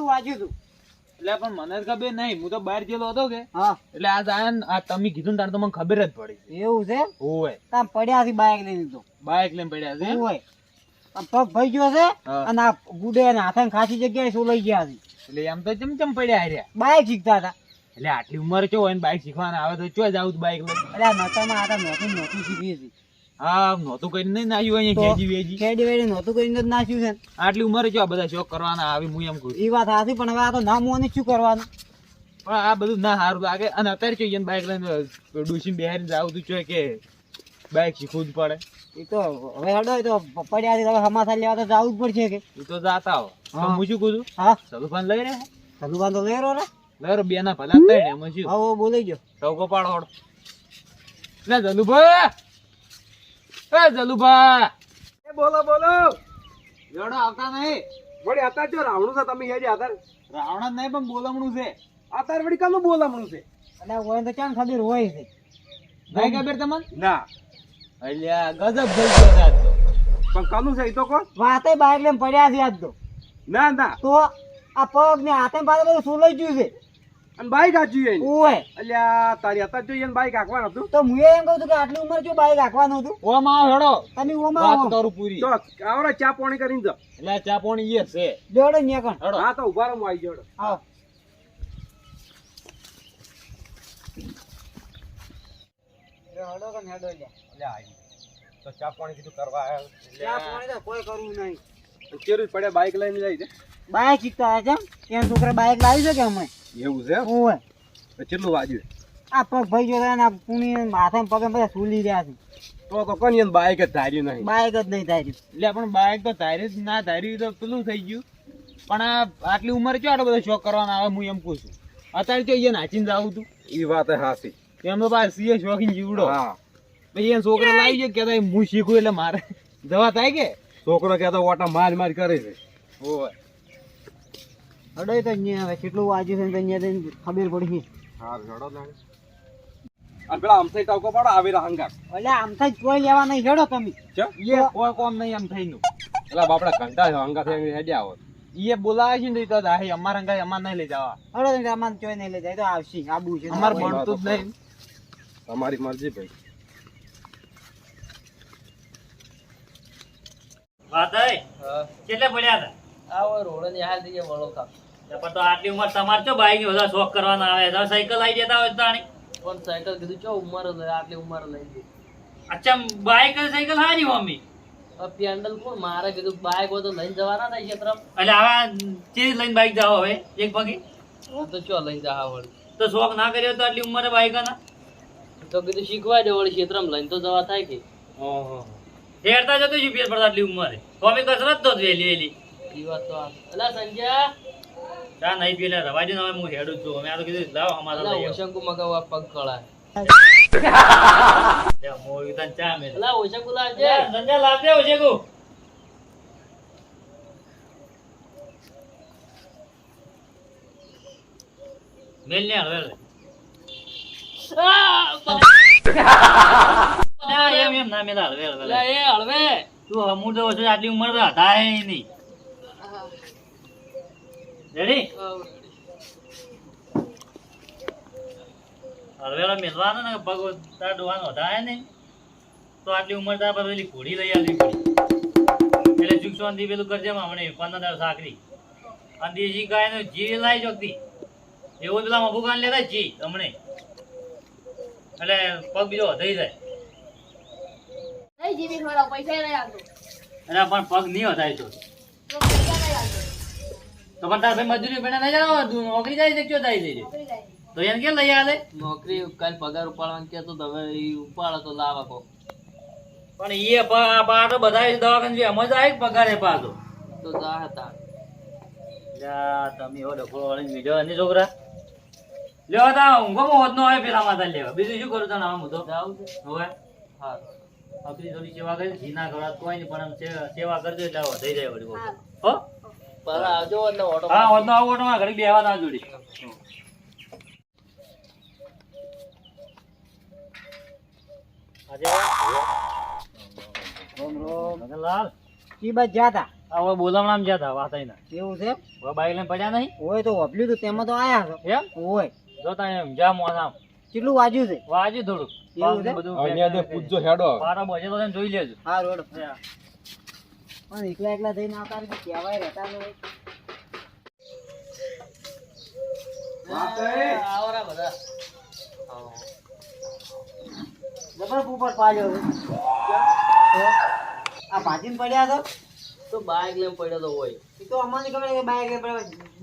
કેટલું વાંચ્યું હતું એટલે પણ મને ખબર નહીં. હું તો બહાર ગયેલો હતો કે. હા. એટલે આ આયા આ તમે કીધું તાર તો મને ખબર જ પડી. એવું છે? ઓય તામ પડ્યા છે બાઇક લઈને તો. બાઇક લઈને પડ્યા છે? ઓય આમ પગ ભઈ ગયો છે અને આ ગુડે અને હાથે ખાસી જગ્યાએ સોલાઈ ગયા છે. એટલે એમ તો ચમ ચમ પડ્યા રહ્યા બાઇક શીખતા હતા. એટલે આટલી ઉંમર ચો હોય બાઇક શીખવાના આવે તો ચો જાવ બાઇક લઈને? એટલે નતામાં આ તો નોતું નોતું શીખી છીએ હા નહોતું કરીને નહીં નાખ્યું અહીંયા તો વેજી ખેડી વેડી નહોતું કરીને જ નાખ્યું છે. આટલી ઉંમરે ચો આ બધા શોખ કરવાના આવી હું એમ કહું એ વાત સાચી પણ હવે આ તો ના મોને શું કરવાનું? પણ આ બધું ના સારું લાગે. અને અત્યારે ચો એને બાઇક લઈને ડુસી બેહારીને જાવ તું ચો કે બાઇક શીખવું જ પડે. એ તો હવે હડો એ તો પડ્યા છે હવે હમાસા લેવા તો જવું જ પડશે કે. એ તો જાતા હો. હા. હું શું કહું છું? હા. સલુભાન લઈ રહ્યા હનુમાન તો લેરો ને. લઈ રહ્યો બે ના ભલા ત્રણ એમાં શું? હવે બોલાઈ ગયો. ટોકો પાડો એ જલુભા એ બોલો બોલો. જોડો આવતા નહીં. વળી અત્યારે જો રાવણું છે તમે હેડી અત્યારે રાવણ નહીં પણ બોલમણું છે. અત્યારે વળી કાનું બોલામણું છે? અને તો ક્યાં ખબર હોય છે? નહીં ખબર તમને? ના. અલ્યા ગજબ ગયો તો. પણ કાનું છે તો કોણ? વાતે બાઇક લઈને પડ્યા છે આજ તો. ના ના. તો આ પગ ને હાથે પાછળ બધું સોલાઈ ગયું છે. અને બાઈક એને ઓય. અલ્યા તારી હતા જોઈએ ને બાઈક આંકવાનું હતું? તો હું એમ કહું છું કે આટલી ઉંમર જો બાઈક રાખવાનું હતું? ઓમ આવો હેડો. તમે ઓમાં વાત આવો. કરું પૂરી. તો આવડે ચા પાણી કરીને જો એટલે ચા પાણી એ છે. જોડો ન્યા કણ હેડો. હા તો ઊભા રહો હું આવી જોડો. આવો હેડો કણ હેડો લ્યા. તો ચા પાણી કીધું કરવા ચા પાણી તો કોઈ કરવું નહીં. ચેરું જ પડે બાઈક લઈને જાય છે. બાઈક શીખતા હતા કેમ? એમ છોકરા બાઈક લાવી છે કે અમે એવું છે ઓવે. તો કેટલું વાગ્યું? આ પગ ભાઈ જો ને પુણી માથા પગે બધા સૂલી રહ્યા છે. તો તો કોની બાઈક જ ધાર્યું નહીં. બાઈક જ નહીં થાય એટલે પણ બાઇક તો ધાર્યું જ ના ધાર્યું તો પેલું થઈ ગયું. પણ આ આટલી ઉંમરે ચો આટલો બધો શોખ કરવાનો આવે હું એમ કહું છું. અત્યારે ચો એ નાચીને જાવું તું. એ વાત હાસી એમનો પાસે સીએ શોખીન જીવડો. હા. પછી એ છોકરા લાવી ગયો કે ભાઈ હું શીખું એટલે મારે. જવા થાય કે? છોકરો કહેતો ઓટા માર માર કરે છે. ઓય હડો તો અહીંયા હવે કેટલું વાજ્યું છે અહીંયા જઈને ખબર પડી હા લાગે અને પેલા આમથાઈ ટાવકો પાડો આવી રહ્યા હંગાર એટલે આમથાઈ કોઈ લેવા નહીં હેડો તમે. એ કોઈ કોમ નહીં એમ થઈનું. એટલે બાપડા ઘંટા છે હંગા થઈ હેડ્યા આવો એ બોલાવે છે ને તો દાહે અમાર હંગા અમાર નહીં લઈ જવા. હડો તો અમારે ચોઈ નહીં લઈ જાય તો આવશે આબુ છે. અમાર ભણતું જ નહીં. તમારી મરજી ભાઈ. વાતય કેટલે પડ્યા હતા? આવો રોડની હાલ થઈ વળો કાપ પણ તો આટલી ઉંમર તમારે ચો બાઈક બધા શોખ કરવાના આવે? તો સાયકલ આવી જતા હોય તાણી. પણ સાયકલ કીધું? ચો ઉંમર લઈ આટલી ઉંમર લઈ ગઈ અચ્છા બાઈક સાયકલ હારી મમ્મી? પેન્ડલ કોણ? મારે કીધું બાઈક હોય તો લઈને જવાના થાય ક્ષેત્ર એટલે આવા ચીજ લઈને બાઈક જાઓ હવે? એક પગી? તો ચો લઈને જા વળી. તો શોખ ના કર્યો તો આટલી ઉંમરે બાઈક ના તો કીધું શીખવાય દે વળી ક્ષેત્ર લઈને તો જવા થાય કે. હેરતા જતો છું પડતા આટલી ઉંમરે? અમે કસરત તો વેલી એ વાત તો આ અલા સંજય ચા નહીં પીલે રવા દે હવે હું હેડું જ છું. અમે આ તો કીધું લાવ અમારા લઈ ઓશંકુ મગાવવા પગ કળા. લે, મોય તને ચા ઓશંકુ લાવજે. લાવજે મેલ ને એમ એમ ના મેલા હળવે હળવે એ હળવે તું હમું તો આટલી ઉંમર તો હતા નહીં. રેડી હળવેળા મેલવાનો ને પગ તાર ડોવાનો હતા ને તો આટલી ઉંમર તાર પર પેલી ઘોડી લઈ આવી પડી. એટલે શાંતિ પેલું કરજે હમણે પંદર સાકરી અને દેશી ગાયનો જી લાવી જોગતી એવું પેલા મફુકાન લેતા જી હમણે. એટલે પગ બીજો વધાઈ જાય. એટલે પણ પગ નહીં વધાય તો તો પૈસા નહીં. તો પણ તાર ભાઈ મજૂરી પેલા નહીં જાવ તું નોકરી જાય છે ક્યાં જાય છે? તો એને કેમ લઈ આલે? નોકરી કાલ પગાર ઉપાડવાનું કે તો તમે ઈ ઉપાડો તો લાવા કો પણ એ પા તો બધા દવાખાને જે એમ જ આવી પગારે પાછો? તો જા હતા તમે એવો ડખો વળીને બીજો અને છોકરા? લેવા તા ઊંઘોમાં હોત નો આવે પેલા માતા લેવા. બીજું શું કરું તને આમ તો? જાવું હવે? હા. આપણી થોડી સેવા કરી. ઘી ઘડા કોઈ નહીં પણ આમ સેવા કરજો એટલે થઈ જાય વળી. હા. પર આવજો ઓટો હા ઓટો આવો ઓટોમાં ઘડી બેહવા ના જોડી. આજે રોમ રોમ મગનલાલ કી બાજુ જાતા તા? હવે બોલામણામ જતા વાતાઈ વાત ના કેવું છે? હવે બાઈક લઈને પડ્યા નહીં? હોય તો વપલ્યું તો તેમાં તો આયા છો. એમ? હોય જોતા એમ જા મોસામ કેટલું વાજ્યું છે? વાજ્યું થોડું એવું છે? બધું અહીંયા દે પૂછજો હેડો. હવે. બજે તો જોઈ લેજો. હા. રોડ પણ એકલા એકલા થઈને આવતા રહે કહેવાય રહેતા નહીં આવરા બધા. જબર ઉપર પાડ્યો આ ભાજીને પડ્યા તો? તો બાઈક લઈને પડ્યો તો હોય. એ તો અમને ખબર કે બાઈક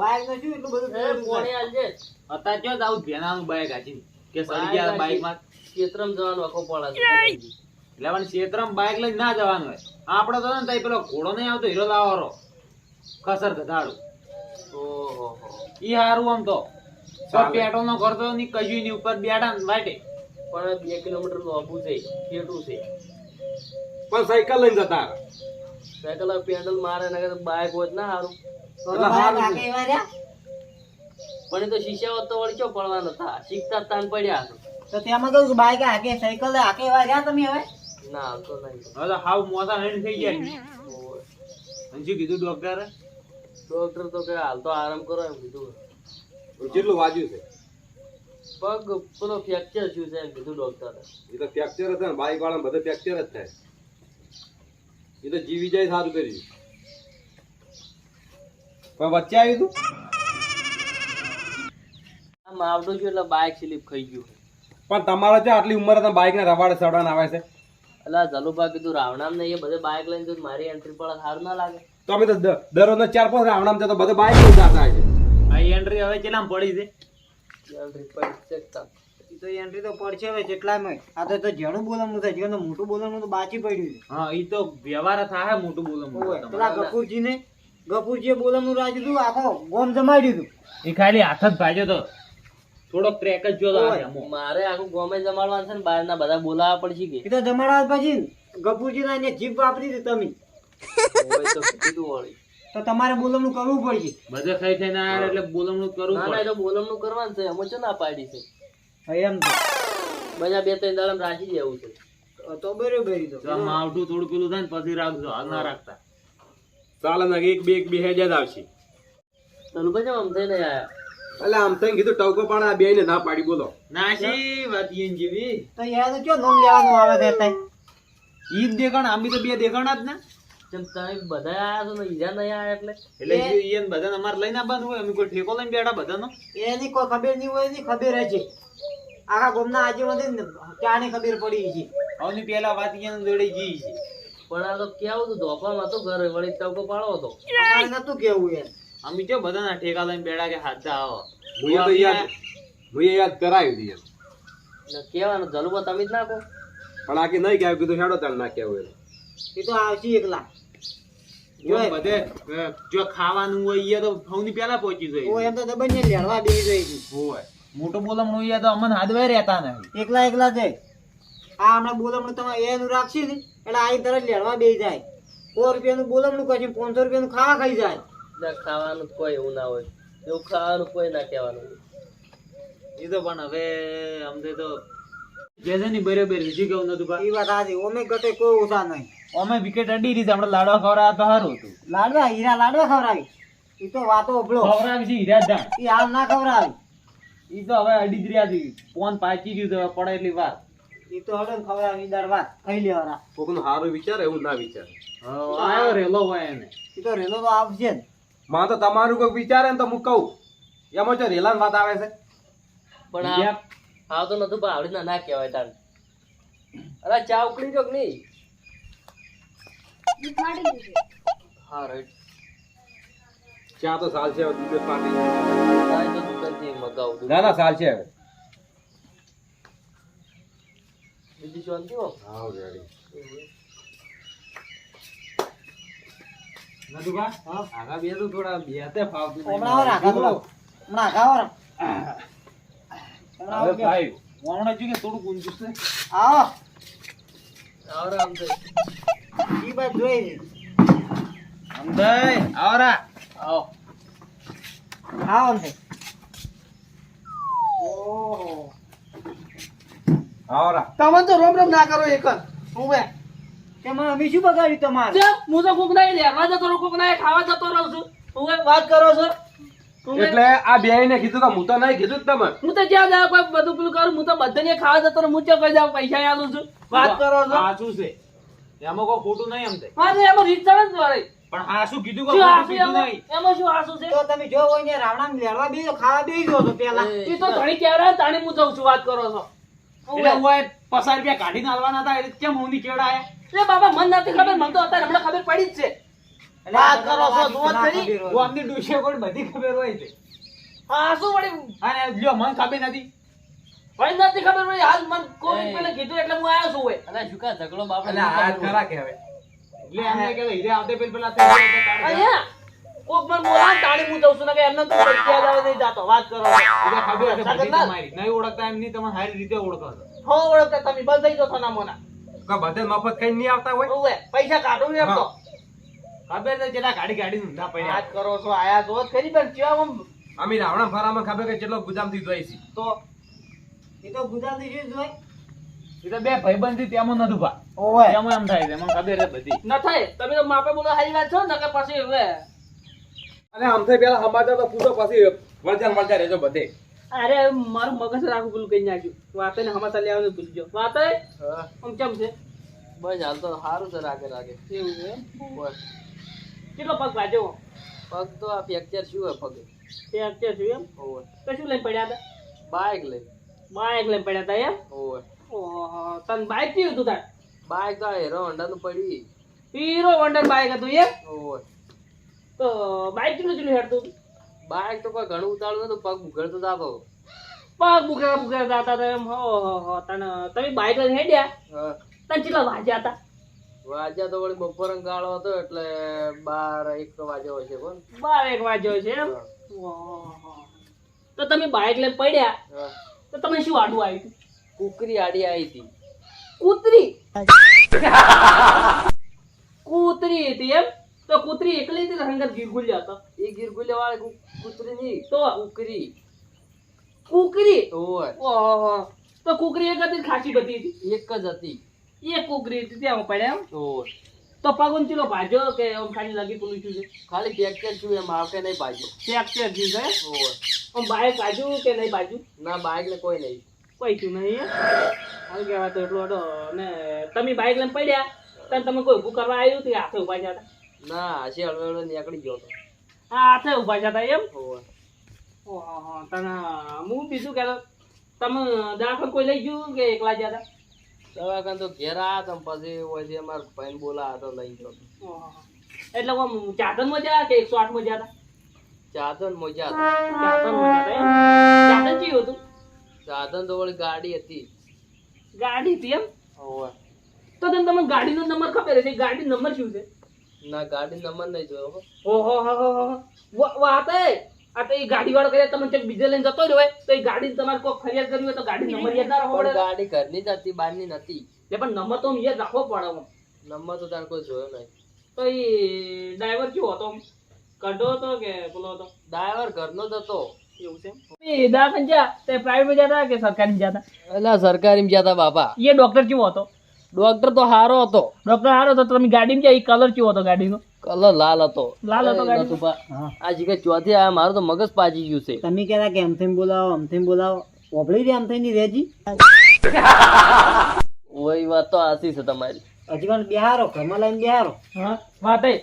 બાઇક નો શું એટલું બધું એ પોણી આલજે. અત્યારે ક્યાં જાવું ભેનાનું બાઈક હાચી કે સડી ગયા બાઈકમાં ખેતરમ જવાનું આખો પડે એટલે પણ ક્ષેત્રમાં બાઇક લઈને ના જવાનું હોય. આપણે તો ને તઈ પેલો ઘોડો નહીં આવતો હીરો લાવવાનો. કસર ગધાડું. ઓહો. ઈ હારું આમ તો. પેટ્રોલ નો ખર્ચો ની કજુ ની ઉપર બેઠા ને માટે પણ બે કિલોમીટર લોબુ છે કેટલું છે. પણ સાયકલ લઈને જતા સાયકલ પેન્ડલ મારે ને બાઈક હોત ના હારું. રહ્યા. પણ એ તો શીશા હોત તો વળી ચો પડવાના હતા. શીખતા તાન પડ્યા તો તેમાં કહ્યું બાઇક બાઈક હાકે સાયકલ હાકે વાગ્યા તમે હવે? ના આવતો નહીં. હવે તો હાવ મોટા હેન્ડ થઈ ગયા શું કીધું ડોક્ટરે ડોક્ટર તો કે હાલ તો આરામ કરો એમ કીધું. કેટલું વાગ્યું છે? પગ પેલો ફ્રેક્ચર થયું છે એમ કીધું ડોક્ટરે એ. તો ફ્રેક્ચર જ ને બાઈક વાળા બધે ફ્રેક્ચર જ થાય. એ તો જીવી જાય સારું કર્યું પણ વચ્ચે આવ્યું તું? આમ આવડું છું એટલે બાઈક સ્લીપ ખાઈ ગયું. પણ તમારે ત્યાં આટલી ઉંમરે તમે બાઈક ને રવાડે ચડવાના આવે છે. એટલે જલુભા કીધું રાવણામ ને એ બધે બાઇક લઈને જતું મારી એન્ટ્રી પડે સારું ના લાગે. તો અમે તો દ- દરરોજના ચાર પાંચ રાવણામ તો બધે બાઇક લઈને જતા હોય છે. આ એન્ટ્રી હવે કેટલામ પડી છે? એન્ટ્રી પડી છે તો એન્ટ્રી તો પડશે હવે જેટલામાં. આ તો તો જેનું બોલવાનું થાય જેનું મોટું બોલવાનું તો બાચી પડ્યું છે. હા ઈ તો વ્યવહાર થાય મોટું બોલવાનું પેલા ગફુરજીને ગફુરજીએ બોલવાનું રાખ્યું હતું આખો ગોમ જમાડ્યું હતું એ ખાલી હાથ જ ભાજ્યો તો. થોડોક ક્રેક જ જો મારે આખું ગોમે જમાડવાનું છે ને બહાર ના બધા બોલાવા પડશે કે. એ તો જમાડવા પછી ગફુરજીના એને જીભ વાપરી હતી તમે. તો તમારે બોલવાનું કરવું પડશે. બધે ખાઈ ખાઈને ના એટલે બોલમણું કરવું ના ના તો બોલમણું કરવાનું છે અમે છે ના પાડી છે? એમ તો બધા બે ત્રણ દાડા રાખી દેવું છે. તો બરોબર ઈ તો. માવઠું થોડું પેલું થાય ને પછી રાખજો હાલ ના રાખતા. ચાલે ને એક બે એક બે હેજ જ આવશે. તલુ પછી આમ થઈને આયા? એટલે આમ થઈને કીધું ટવકો પણ આ બે ને ના પાડી બોલો. નાશી વાત ઈન જીવી. તો યાર તો કયો નોમ લેવાનું આવે છે તઈ? ઈ દેખાણ આમી તો બે દેખાણા જ ને. જેમ તમે બધા આયા છો ને ઈજા નહીં આયા એટલે? એટલે ઈ બધા બધાને અમારે લઈને આવવાનું હોય અમે કોઈ ઠેકો લઈને બેઠા બધાનો? એની કોઈ ખબર નહીં હોયની ખબર છે. આખા ગોમના આજે વધે ક્યાંની ખબર પડી છે? આવની પેલા વાત ઈયાને જોડે ગઈ છે. પણ આ તો કેવું હતું ધોપામાં તો ઘરે વળી ટવકો પાડો હતો. અમારે નતું કેવું યાર અમે જો બધાના ઠેકા લઈને બેડા કે હાથ આવો. હું તો યાદ હું યાદ કરાવી દઈએ એટલે કેવાનું જલુબા તમે જ નાખો. પણ આખી નહીં કહેવાય કીધું હેડો તાર ના કહેવું એ તો આવશે એકલા. જો બધે જો ખાવાનું હોય એ તો ફૌની પેલા પહોંચી ઓ જાય એમ તો બંને ને લેડવા બે જાય હોય. મોટો બોલમણું હોય તો અમને હાથવે રહેતા નહીં. એકલા એકલા છે. આ હમણાં બોલમણું તમે એનું રાખશે ને એટલે આ તરત લેડવા બે જાય. સો રૂપિયાનું બોલમણું કરશે પાંચસો રૂપિયાનું ખાવા ખાઈ જાય. એટલે ખાવાનું કોઈ એવું ના હોય. એવું ખાવાનું કોઈ ના કહેવાનું એ તો પણ હવે અમને તો જે છે ને બરાબર રીજી ગયું નતું એ વાત સાચી. ઓમે ગતે કોઈ ઓછા નહીં. અમે વિકેટ અડી રીતે આપણે લાડવા ખવડાવ્યા તો સારું હતું. લાડવા હીરા લાડવા ખવડાવી. એ તો વાતો ઓભળો ખવડાવી છે હીરા જાણ એ હાલ ના ખવડાવી. એ તો હવે અડી જ રહ્યા છે. ફોન પાછી ગયું તો હવે પડે એટલી વાત એ તો હવે ને ખવડાવી દર વાત ખાઈ લેવાના. કોકનું સારું વિચાર એવું ના વિચાર. હા આયો રેલો હોય એને. એ તો રેલો તો આવશે જ. માં તો તમારું કોઈ વિચારે ને તો હું કહું. એમાં જો રેલાન વાત આવે છે. પણ આ તો નતું પણ આવડી ના ના કહેવાય તાર અરે ચા ઉકળી જો કે નહીં? હા રાઈટ ચા તો સાલ છે દૂધ પાટી. ના ના સાલ છે હવે. બીજી શાંતિ હો. હા રેડી બા આગા બે તો થોડા બે તે ફાવતું. હમણાં આવો રાખા થોડા. હમણાં આવો રા. હમણાં હવે. ભાઈ વાવણા જો કે થોડું ઊંચું છે આવો આરામ થઈ ઈ બાજુ જોઈ. અમદાય આવરા આવો આવો ને. ઓહો. આવરા તમે તો રોમ રોમ ના કરો એક હું બે. તેમાં અમે શું બગાડ્યું તમારે? હું તો કોક ના લેવા જતો રહું કોક ના ખાવા જતો રહું છું. હું વાત કરો છો? એટલે આ બે ને કીધું કે હું તો નહીં કીધું તમે હું તો જ્યાં જાઉં કોઈ બધું પેલું કરું હું તો બધાને ખાવા જતો રહું હું ચો કઈ જાઉં પૈસા આલું છું. વાત કરો છો? સાચું છે. એમાં કોઈ ખોટું નહીં એમ તે. હા એમાં રીત ચાલે જ પણ આસુ કીધું કે કીધું એમાં? નહીં? એમાં શું આસુ છે? તો તમે જો હોય ને રાવણાને લેવા બેસો ખાવા બેસી તો પેલા એ તો ઘણી કહેવાય તાણી હું જઉં છું વાત કરો છો? એટલે હું પચાસ રૂપિયા કાઢીને આલવાના હતા એટલે કેમ હું ની કેળાયા એ બાબા મન નથી ખબર મને તો અત્યારે હમણાં ખબર પડી જ છે. વાત કરો છો, બધા જુઓ જ ના ખરી. ખબર હું આમની ડૂસીઓ કોઈ બધી ખબર હોય છે. હા શું વળી? અને લ્યો મને ખબર નથી. વળી નથી ખબર હાલ મને કોઈ પેલે કીધું એટલે હું આવ્યો છું હોય અલા શું કા ઝઘડો આ ખરા કહેવાય એટલે કે હીરે આવતે પેલ પેલા તે. અહીંયા કોક મને બોલાવે તાણી હું જઉં છું ને કે એમને તો પૈસા લાવે નહીં જાતો. વાત કરો. એટલે ખબર છે તમારી. નહીં ઓળખતા એમ નહીં તમે સારી રીતે ઓળખો છો. હો ઓળખતા તમે બંધ થઈ જશો ના મોના કે બધે મફત કઈ નહીં આવતા હોય? પૈસા કાઢો એમ તો. ખબર છે જેના ગાડી ગાડી ઊંધા પડ્યા. આજ કરો છો આયા તો ખરી પણ કેવા આમ અમે રાવણા ફરામાં ખબર કે કેટલો ગુજામથી જોઈ છે. તો? એ તો ગુજામથી જોઈ એ તો બે ભાઈબંધ તેમાં નથી ભા ઓય તેમાં એમ થાય છે મને ખબર છે બધી. ન થાય તમે તો માપે બોલો હારી વાત છો ને કે પછી હવે. અને આમથી પેલા સમાચાર તો પૂછો પછી વળજા ને વળજા રહેજો બધે. અરે મારું મગજ રાખું પેલું કઈ નાખ્યું. વાતે ને હમાસા આવે ભૂલજો વાતે? આમ કેમ છે? બસ હાલ તો સારું છે રાગે રાગે. એવું છે બસ કેટલો પગ વાંચ્યો પગ તો આ ફ્રેક્ચર શું હોય પગ? તે શું એમ? ઓવે કશું લઈને પડ્યા હતા? બાઇક લઈ. બાઇક લઈને પડ્યા હતા એમ? ઓવે ઓહો તને બાઇક કેવું હતું તાર? બાઇક તો હીરો હોન્ડા નું પડી. હીરો હોન્ડા બાઇક હતું એમ? ઓવે તો બાઇક કેટલું કેટલું હેડતું હતું? બાઇક તો કોઈ ઘણું ઉતાળું નતું પગ ઉઘડતો જાતો પગ બુકરા બુકરા જાતા હતા એમ હો હો હો તને તમે બાઇક લઈને હેડ્યા? તને કેટલા વાજ્યા હતા? વાજ્યા તો વળી બપોર ગાળો હતો એટલે બાર એક વાગ્યો હશે કોણ બાર એક વાજ્યો છે એમ. તો તમે બાઇક લઈને પડ્યા? તો તમે શું આડું આવ્યું હતું? કુકરી આડી આવી હતી. કૂતરી? કૂતરી હતી એમ? તો કૂતરી એકલી હતી હંગર ગીરગુલ્યા હતો. એ ગીરગુલે વાળી કૂતરી ની? તો? કુકરી. કૂકરી? ઓહો. તો કૂકરી એક હતી ખાસી બધી હતી. એક જ હતી. એક કૂકરી હતી ત્યાં પડ્યા ઓવે તો પગન ચીલો ભાજ્યો કે આમ ખાલી લગી પેલું છું છે? ખાલી ફ્રેક્ચર છું એમ આવકે નહીં ભાજો ફ્રેક્ચર થયું છે ઓવે આમ બાઈક ભાજુ કે નહીં ભાજુ ના બાઈક ને કોઈ નહીં. કોઈ છું નહીં? હાલ કહેવાય તો એટલો હતો ને તમે બાઈક લઈને પડ્યા તને તમે કોઈ ઊભું કરવા આવ્યું હતું હાથે ઊભા જતા ના હશે હળવે હળવે નીકળી ગયો તો. હાથે ઊભા જતા એમ? ઓહો, તને હું બીજું કહેતો તમે દવાખાને કોઈ લઈ ગયું કે એકલા જતા દવાખાને તો ઘેર આવ્યા હતા પછી પછી અમારા ભાઈને બોલાયા તો લઈ ગયો. એટલે આમ ચાદરમાં જ્યાં કે એકસો મજા હતા ચાદન મજા હતા ચાદન કેવું હતું? સાધન તો વળી ગાડી હતી. ગાડી હતી એમ? તો તમે તમને ગાડીનો નંબર ખબર છે ગાડી નંબર શું છે? ના ગાડી નંબર નહીં જોયો ઓહો હો હો હો વાત આ તો એ ગાડી વાળો કરે તમે ચેક બીજે લઈને જતો રહ્યો તો એ ગાડી તમારે કોઈ ફરિયાદ કરવી હોય તો ગાડી નંબર યાદ ના પડે ગાડી ઘરની જ હતી બહારની નથી. એ પણ નંબર તો યાદ રાખવો પડે. નંબર તો તાર કોઈ જોયો નહીં. તો એ ડ્રાઈવર કયો હતો? કઢો કડો હતો કે પેલો હતો? ડ્રાઈવર ઘરનો જ હતો. એવું છે? એ દવાખાને જ્યાં તે પ્રાઇવેટ જતા કે સરકારી જતા બાપા. એ ડોક્ટર કેવો હતો? ડોક્ટર તો સારો હતો. ડોક્ટર હારો હતો તમે ગાડીમાં ક્યાં? કલર કેવો હતો ગાડીનો? કલર લાલ હતો. લાલ હતો ગાડી આ જગ્યા ચોથી આ મારું તો મગજ પાજી ગયું છે. તમે કહેતા કે અમથેમ બોલાવો અમથેમ બોલાવો? ઓભળી રે અમથેમની રેજી? ઓય વાત તો આસી છે તમારી. હજી પણ બિહારો ઘરમાં લઈને બિહારો. હા વાત એ.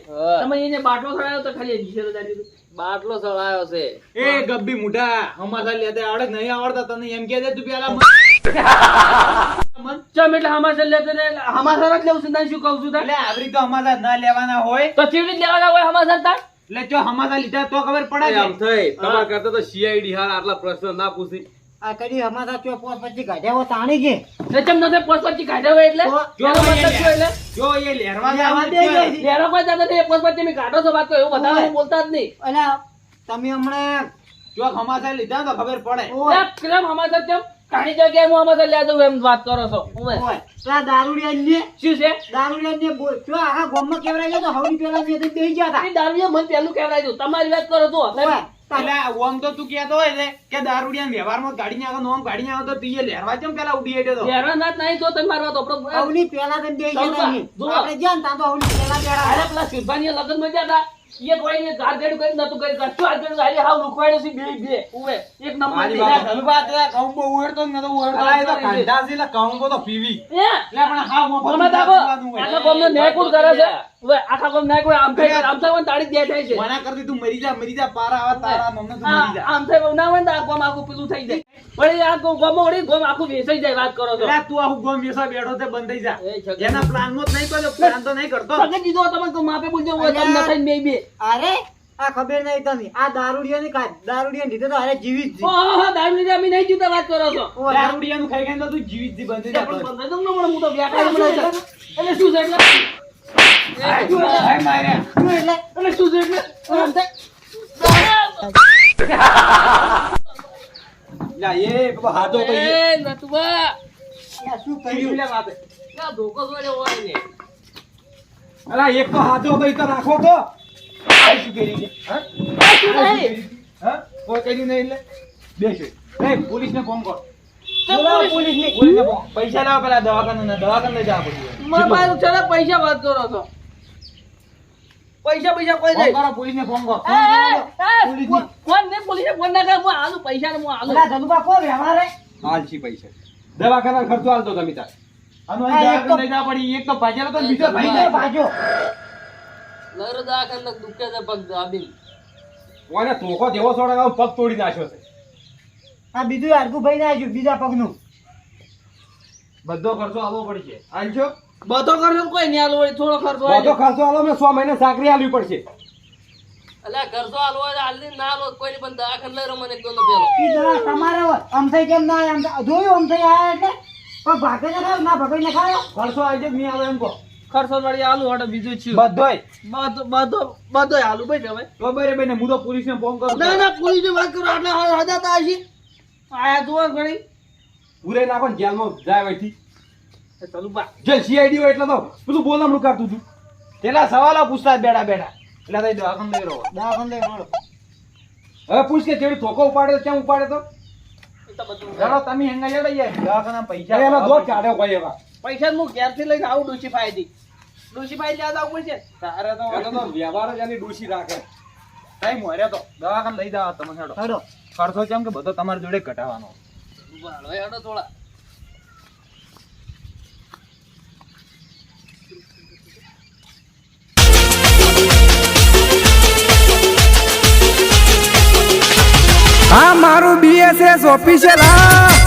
તમે એને બાટલો ખડાયો તો ખાલી જીશે તો? દાદી બાટલો સળાયો છે. એ ગબ્બી મુઢા હમાસા લેતા આવડે નહીં આવડતા તને એમ કે દે તું પેલા ચમ એટલે હમાસર લેતે ને હમાસર જ લેવું છે તને શું કહું છું તાર? આવરી તો હમાસા ના લેવાના હોય. તો ચીવડી લેવાના હોય હમાસર તાર? એટલે જો હમાસા લીધા તો ખબર પડે આમ થઈ તમારા કરતા તો સીઆઈડી હાર આટલા પ્રશ્ન ના પૂછી. આ કડી અમારા ચોપોસ પછી કાઢ્યા તાણી કે. ને ચમ નતે પોસ પછી કાઢ્યો એટલે? તો મતલબ શું એટલે? જો એ લેરવા લેવા દે જવાનું છે. છે. લેરો કોઈ જાતે નહીં, પોસ પછી મેં કાઢો છો વાત તો એવું વધારે બોલતા જ નહીં. અલ્યા તમે હમણાં જો હમાસા લીધા તો ખબર પડે. કેમ હમાસર ચમ કાણી જગ્યાએ હું હમાસર લેવા જઉં એમ વાત કરો છો. ઓય. ઓય, દારૂડિયા ને શું છે? દારૂડિયા ને બોલ. જો આખા ગામમાં કેવડાવી ગયો તો હવડી પેલા મેં તો બેસી ગયા હતા દારૂડિયા મને પેલું કહેવાય દઉં. તમારી વાત કરો તો એટલે ઓમ તો તું કહેતો હોય છે કે દારૂડિયા વ્યવહારમાં ગાડી ને આગળ નોમ ગાડી ને આગળ તો તું લેરવા જેમ પેલા ઉડી હેડ્યો તો? લેરવા ના નહીં તો તમે મારવા તો આપણો અવની પેલા તો બે ગયા. આપણે જ્યાં ને તો હવડી પેલા બેડા અરે પેલા સિદ્ધાની લગનમાં ગયા હતા એ કોઈને ગાર દેડું કરી નતું કરી કશું આજ હાલી હાવ લુખવાડ્યો છે બે બે. ઉવે એક નંબરથી. વાત. તે કહું ઉડતો ન તો ઉડતો આ તો કાંડા છે, એટલે કહું તો પીવી. લે પણ હાવ મો ગમે તાકો, દારૂ આખા ગામનો ને કોણ કરે છે. ઉવે, આખા ગામ ન્યાય કોઈ આમ થાય આમ થાય ને તાળી દે થાય છે. મના કરી તું મરી જા મરી જા પારા આવા તારા નોમને તું મરી જા. આમ થાય ના હોય ને તો આ ગામ આખું પેલું થઈ જાય. વળી આ ગામ વળી ગામ આખું વેસાઈ જાય વાત કરો છો. તું આખું ગોમ વેસા બેઠો તે બંધ થઈ જા. એના પ્લાન પ્લાનમાં જ નહીં કર્યો પ્લાન તો નહીં કરતો. સગન દીધો તમે તો માપે બોલજો તમને. થઈને બે બે. અરે આ ખબર નહીં તમે આ દારૂડિયો ની કાઢ દારૂડિયો લીધે તો અરે જીવી જ ઓહો, ઓહો, દારૂ લીધે અમે નહીં જીવતા વાત કરો છો. ઓ, દારૂડિયાનું ખાઈ ખાઈને તો તું જીવી જ બંધ જા પણ બંધ તો ન હું તો વ્યાકરણ મળે છે. એટલે? શું છે એટલે? હાય માર્યા. શું એટલે? એટલે? શું છે એટલે? આમ થાય. લા, એ પેલો હાથો તો એ- એ શું કર્યું? કર્યું લે બાપે. ધોકો જોડે હોય ને. અલા, એક તો હાથો તો તો રાખો તો. ફોન કર. પૈસા લાવો પેલા દવાખાને દવાખાને જવા પડ્યું મારા પાસે છે ને પૈસા વાત કરો છો પૈસા પૈસા કોઈ નહીં કરો પોલીસને ફોન કરો. ફોન- ફોન ના કરે, હું આલું પૈસા ને હું આલું. પેલા ધનુભા કો વ્યવહાર હે? હાલ છી પૈસા દવાખાના ખર્ચો હાલતો તમે તાર અને અહીં એક તો- દવાખાને લઈ જવા પડી એક તો ભાજેલો તો બીજો ભાઈ ભાજો લર દાખલ દુખે છે પગ દાબી ઓને પગ તોડી નાખ્યો છે. આ બીજું હાડકું ભાઈ ના આવ્યું બીજા પગનું. બધો ખર્ચો આવવો પડશે. આલજો બધો ખર્ચો કોઈ નહીં આલું થોડો ખર્ચો બધો. ખર્ચો આલો મેં સો મહિને સાકરી આલવી પડશે. અલ્યા કરતો હાલવો હોય ના હાલો કોઈ પણ દાખલ લઈ રહ્યો મને એકદમ પેલો. જરા તમારે આમ થઈ કેમ ના આમ જોયું આમ થઈ આયા એટલે? પણ ભાગે ને ખાવ ના ભગાઈ ને ખાયો ખર્ચો આવજો નહીં આવે એમ કહો. ખર્ચો વળી આલું હટો બીજું છું બધોય. બધો બધો બધો આલું ભાઈ હવે. બબરે બરાબર ને હું તો પોલીસને ફોન કરું ના ના પોલીસની વાત કરો એટલે હજાતા હશી. આયા જુઓ ઘણી. પૂરે નાખો ને જેલમાં જાય વહીથી. એ ચાલુ બા. જેલ સીઆઈડી હોય એટલે તો બધું બોલામણું કરતું હતું પેલા સવાલો પૂછતા બેડા બેઠા એટલે તઈ દવાખાને લઈ રહ્યો. દવાખાને લઈ મળો હવે પૂછ કે જેવી ધોકો ઉપાડે તો? ઉપાડે તો બધું ચાલો તમે હેંગા જડો યાર. દવાખાના પૈસા એનો દોધ કાઢ્યો કોઈ એવા. પૈસા હું ઘેરથી લઈને આવું ડૂસી ફાયદી ફાયદી યાદ આવવું પડશે. તારે તો એનો તો વ્યવહાર જ એની ડૂસી રાખે. ટાઈમ મોરે તો દવાખાને લઈ જાવ તમે હેડો. હેડો. ખર્ચો કેમ કે બધો તમારી જોડે ઘટાવાનો હેડો થોડા. આ મારું બીએસએસ ઓફિશિયલ હા.